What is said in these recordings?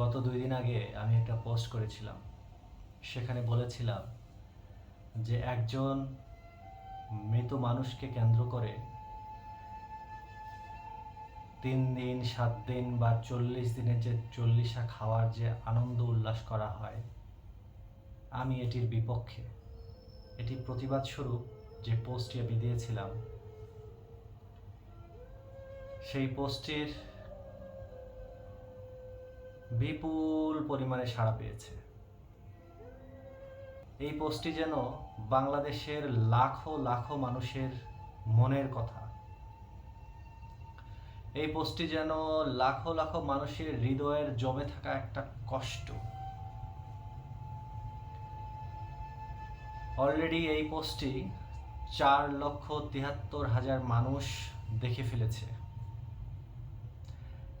গত দুই দিন আগে আমি একটা পোস্ট করেছিলাম। সেখানে বলেছিলাম যে একজন মৃত মানুষকে কেন্দ্র করে তিন দিন, সাত দিন বা চল্লিশ দিনের যে চল্লিশা খাওয়ার যে আনন্দ উল্লাস করা হয়, আমি এটির বিপক্ষে। এটি প্রতিবাদ স্বরূপ যে পোস্টটি আমি দিয়েছিলাম, সেই পোস্টটির বিপুল পরিমাণে সাড়া পেয়েছে। এই পোস্টটি যেন বাংলাদেশের লাখো লাখো মানুষের মনের কথা। এই পোস্টটি যেন লাখো লাখো মানুষের হৃদয়ের জমে থাকা একটা কষ্ট। অলরেডি এই পোস্টটি চার লক্ষ তিয়াত্তর হাজার মানুষ দেখে ফেলেছে।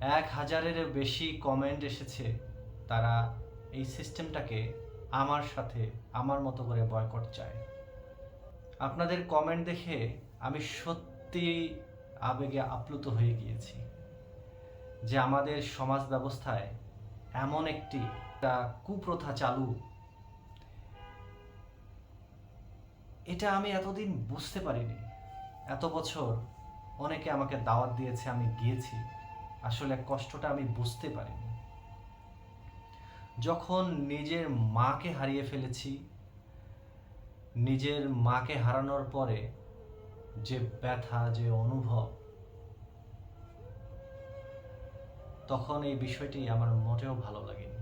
এক হাজারের বেশি কমেন্ট এসেছে তারা এই সিস্টেমটাকে আমার সাথে, আমার মতো করে বয়কট চায়। আপনাদের কমেন্ট দেখে আমি সত্যি আবেগে আপ্লুত হয়ে গিয়েছি যে আমাদের সমাজ ব্যবস্থায় এমন একটি কুপ্রথা চালু। এটা আমি এতদিন বুঝতে পারিনি। এত বছর অনেকে আমাকে দাওয়াত দিয়েছে, আমি গিয়েছি। আসলে কষ্টটা আমি বুঝতে পারিনি। যখন নিজের মাকে হারিয়ে ফেলেছি, নিজের মাকে হারানোর পরে যে ব্যথা, যে অনুভব, তখন এই বিষয়টি আমার মোটেও ভালো লাগেনি।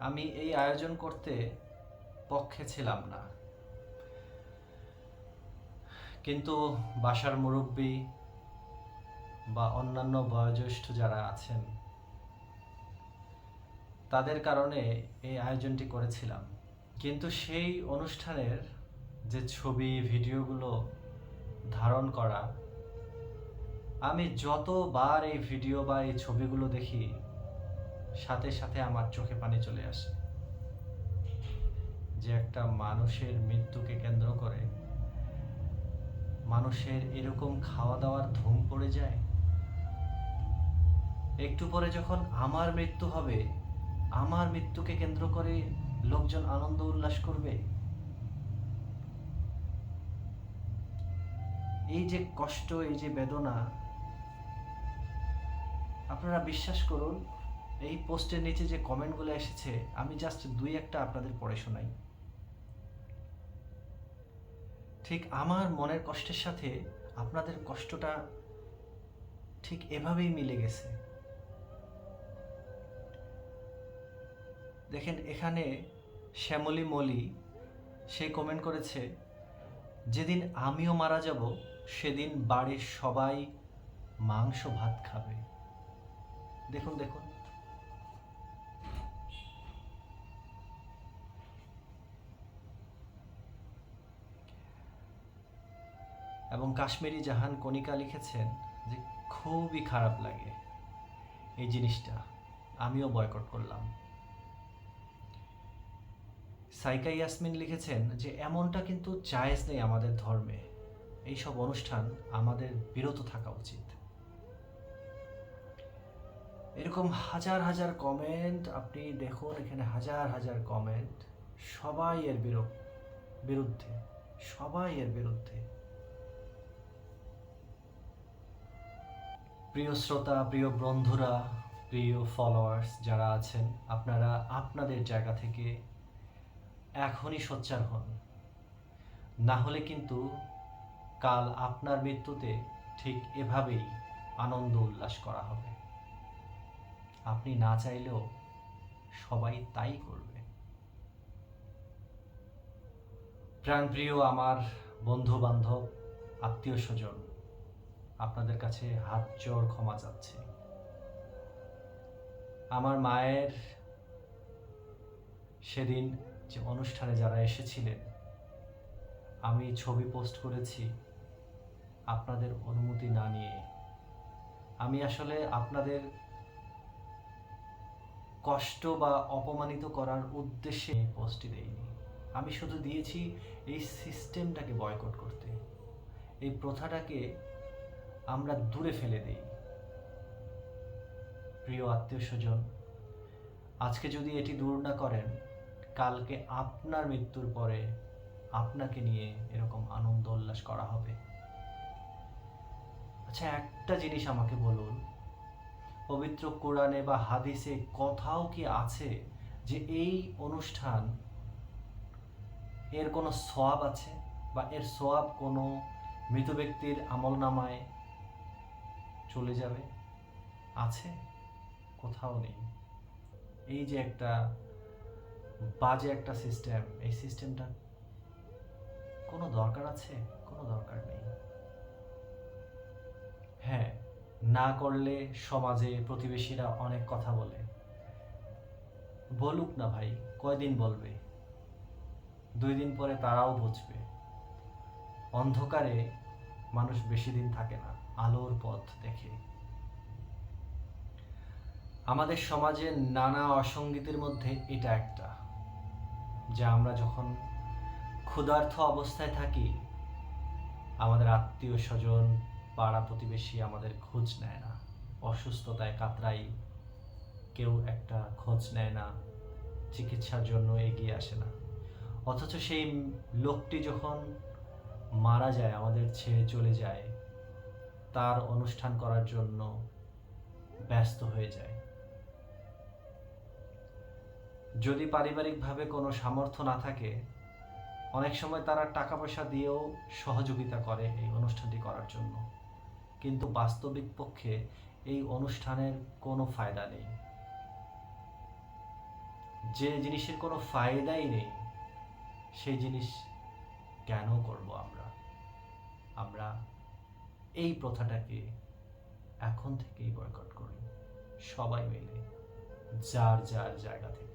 আমি এই আয়োজন করতে পক্ষে ছিলাম না। কিন্তু বাসার মুরব্বী বা অন্যান্য বয়োজ্যেষ্ঠ যারা আছেন, তাদের কারণে এই আয়োজনটি করেছিলাম। কিন্তু সেই অনুষ্ঠানের যে ছবি, ভিডিওগুলো ধারণ করা, আমি যতবার এই ভিডিও বা এই ছবিগুলো দেখি, সাথে সাথে আমার চোখে পানি চলে আসে। যে একটা মানুষের মৃত্যুকে কেন্দ্র করে মানুষের এরকম খাওয়া দাওয়ার ধুম পড়ে যায়? একটু পরে যখন আমার মৃত্যু হবে, আমার মৃত্যুকে কেন্দ্র করে লোকজন আনন্দ উল্লাস করবে? এই যে কষ্ট, এই যে বেদনা, আপনারা বিশ্বাস করুন, এই পোস্টের নিচে যে কমেন্টগুলো এসেছে, আমি জাস্ট দুই একটা আপনাদের পড়ে শোনাই। ঠিক আমার মনের কষ্টের সাথে আপনাদের কষ্টটা ঠিক এভাবেই মিলে গেছে। দেখেন, এখানে শ্যামলী মলি, সে কমেন্ট করেছে, যেদিন আমিও মারা যাব, সেদিন বাড়ির সবাই মাংস ভাত খাবে। দেখুন দেখুন। এবং কাশ্মীরি জাহান কণিকা লিখেছেন যে খুবই খারাপ লাগে এই জিনিসটা। আমিও বয়কট করলাম। সাইকা ইয়াসমিন লিখেছেন যে, এমনটা কিন্তু জায়েজ নেই আমাদের ধর্মে। এইসব অনুষ্ঠান আমাদের বিরত থাকা উচিত। এরকম হাজার হাজার কমেন্ট আপনি দেখুন, এখানে হাজার হাজার কমেন্ট সবাই এর বিরো- বিরুদ্ধে, সবাই এর বিরুদ্ধে। প্রিয় শ্রোতা, প্রিয় বন্ধুরা, প্রিয় ফলোয়ার্স যারা আছেন, আপনারা আপনাদের জায়গা থেকে এখনই সোচ্চার হন। না হলে কিন্তু কাল আপনার মৃত্যুতে ঠিক এভাবেই আনন্দ উল্লাস করা হবে। আপনি না চাইলেও সবাই তাই করবে। প্রাণপ্রিয় আমার বন্ধু বান্ধব আত্মীয় স্বজন আপনাদের কাছে হাত জোর ক্ষমা চাচ্ছি। আমার মায়ের সেদিন যে অনুষ্ঠানে যারা এসেছিলেন, আমি ছবি পোস্ট করেছি আপনাদের অনুমতি না নিয়ে। আমি আসলে আপনাদের কষ্ট বা অপমানিত করার উদ্দেশ্যে এই পোস্টটি দেইনি। আমি শুধু দিয়েছি এই সিস্টেমটাকে বয়কট করতে। এই প্রথাটাকে আমরা দূরে ফেলে দিই। প্রিয় আত্মীয় স্বজন, আজকে যদি এটি দূর না করেন, কালকে আপনার মৃত্যুর পরে আপনাকে নিয়ে এরকম আনন্দ উল্লাস করা হবে। আচ্ছা একটা জিনিস আমাকে বলুন। পবিত্র কোরআনে বা হাদিসে কোথাও কি আছে যে এই অনুষ্ঠান এর কোনো সোয়াব আছে বা এর সোয়াব কোনো মৃত ব্যক্তির আমল নামায় চলে যাবে। আছে, কোথাও নেই। এই যে একটা বাজে একটা সিস্টেম এই সিস্টেমটা কোনো দরকার আছে? কোনো দরকার নেই। হ্যাঁ না করলে সমাজে প্রতিবেশীরা অনেক কথা বলে। বলুক না ভাই, কয়দিন বলবে? দুই দিন পরে তারাও বুঝবে। অন্ধকারে মানুষ বেশি দিন থাকে না। আলোর পথ দেখে। আমাদের সমাজে নানা অসঙ্গীতের মধ্যে এটা একটা, যা আমরা যখন ক্ষুধার্থ অবস্থায় থাকি, আমাদের আত্মীয় স্বজন, পাড়া প্রতিবেশী আমাদের খোঁজ নেয় না। অসুস্থতায় কাতরাই কেউ একটা খোঁজ নেয় না, চিকিৎসার জন্য এগিয়ে আসে না। অথচ সেই লোকটি যখন মারা যায়, আমাদের ছেড়ে চলে যায় তার অনুষ্ঠান করার জন্য ব্যস্ত হয়ে যায়। যদি পারিবারিকভাবে কোনো সামর্থ্য না থাকে, অনেক সময় তারা টাকা পয়সা দিয়েও সহযোগিতা করে এই অনুষ্ঠানটি করার জন্য। কিন্তু বাস্তবিক পক্ষে এই অনুষ্ঠানের কোনো ফায়দা নেই। যে জিনিসের কোনো ফায়দাই নেই, সেই জিনিস কেন করব আমরা? আমরা এই প্রথাটাকে এখন থেকেই বয়কট করি সবাই মিলে যার যার জায়গা থেকে।